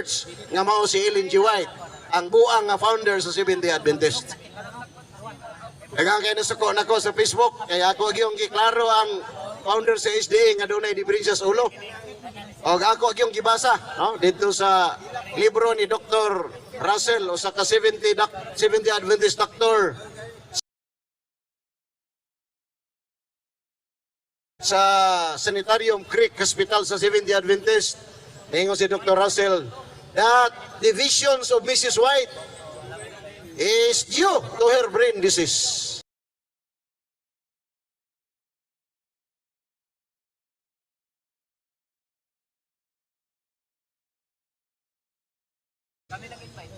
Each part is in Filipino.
Church nga mao si Ellen G. White, ang buang nga founder sa Seventh-day Adventist. Daghang kay nasuko nako sa Facebook kaya ako gyung giklaro ang founder sa SDA nga dunay diferensya sa ulo. O ako gyung gibasa no dito sa libro ni Dr. Russell o sa ka 70 doc, 70 Adventist doctor sa Sanitarium Creek Hospital sa 70 Adventist. Ningon si Dr. Russell that the visions of Mrs. White is due to her brain disease.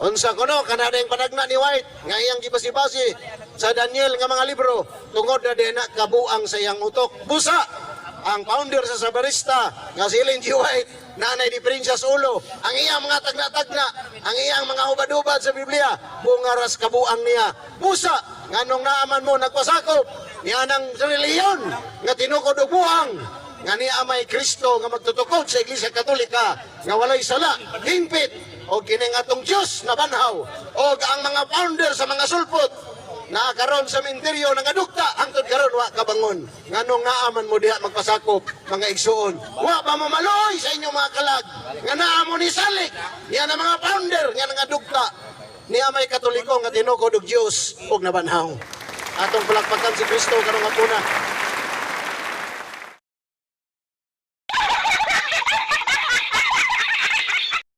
Unsa kuno kanada yung panagna ni White nga iyang gibasi-basi sa Daniel nga mga libro tungod na din na kabuang sa iyang utok. Busa ang founder sa Sabarista nga si Ellen G. White nanay diferensya sa ulo. Ang iyang mga tagna-tagna, ang iyang mga hubad-hubad sa Biblia, bungaras kabuang niya. Busa nganong naaman mo nagpasakop niya ng reliyon nga tinukod og buang nga niya may Kristo nga magtutukod sa Iglesia Katolika nga walay sala, hingpit o kining atong Diyos na banhaw o ang mga founder sa mga sulpot na karon sa minteryo nga dukta hangtod karon wa kabangon. Nganong naaman mo diha magpasakop mga igsuon. Wa pa mamaloy sa inyong mga kalag? Nga naa ni salik. Niya na mga founder nga nga dukta niya may katoliko nga tinukod og Dios ug nabanhaw. Atong palakpakan si Kristo karong hapuna